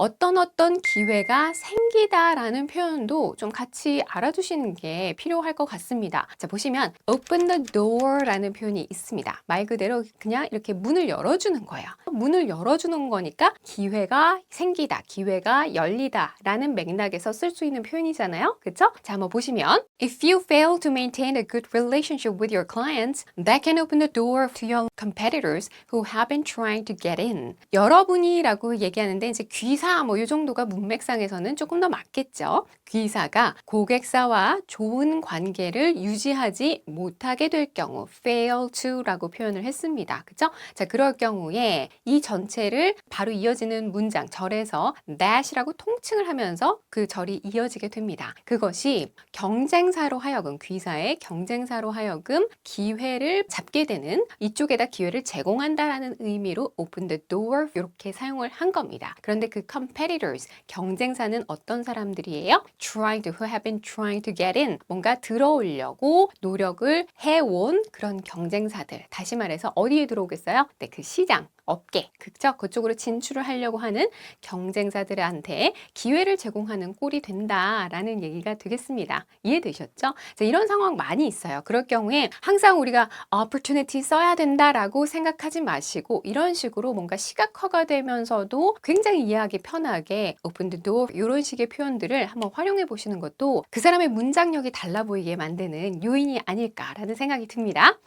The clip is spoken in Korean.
어떤 어떤 기회가 생기다라는 표현도 좀 같이 알아두시는 게 필요할 것 같습니다. 자, 보시면 open the door라는 표현이 있습니다. 말 그대로 그냥 이렇게 문을 열어주는 거예요. 문을 열어주는 거니까 기회가 생기다, 기회가 열리다라는 맥락에서 쓸 수 있는 표현이잖아요. 그쵸? 자, 한번 보시면 If you fail to maintain a good relationship with your clients, that can open the door to your competitors who have been trying to get in. 여러분이라고 얘기하는데 이제 귀사 뭐 이 정도가 문맥상에서는 조금 더 맞겠죠. 귀사가 고객사와 좋은 관계를 유지하지 못하게 될 경우 fail to라고 표현을 했습니다. 그죠? 자, 그럴 경우에 이 전체를 바로 이어지는 문장 절에서 that이라고 통칭을 하면서 그 절이 이어지게 됩니다. 그것이 경쟁사로 하여금 귀사의 경쟁사로 하여금 기회를 잡게 되는 이쪽에다 기회를 제공한다라는 의미로 open the door 이렇게 사용을 한 겁니다. 그런데 그 competitors 경쟁사는 어떤 사람들이에요? trying to who have been trying to get in 뭔가 들어오려고 노력을 해온 그런 경쟁사들 다시 말해서 어디에 들어오겠어요? 네, 그 시장 업계, 그죠? 그쪽으로 진출을 하려고 하는 경쟁사들한테 기회를 제공하는 꼴이 된다라는 얘기가 되겠습니다. 이해되셨죠? 자, 이런 상황 많이 있어요. 그럴 경우에 항상 우리가 opportunity 써야 된다라고 생각하지 마시고 이런 식으로 뭔가 시각화가 되면서도 굉장히 이해하기 편하게 open the door 이런 식의 표현들을 한번 활용해 보시는 것도 그 사람의 문장력이 달라 보이게 만드는 요인이 아닐까라는 생각이 듭니다.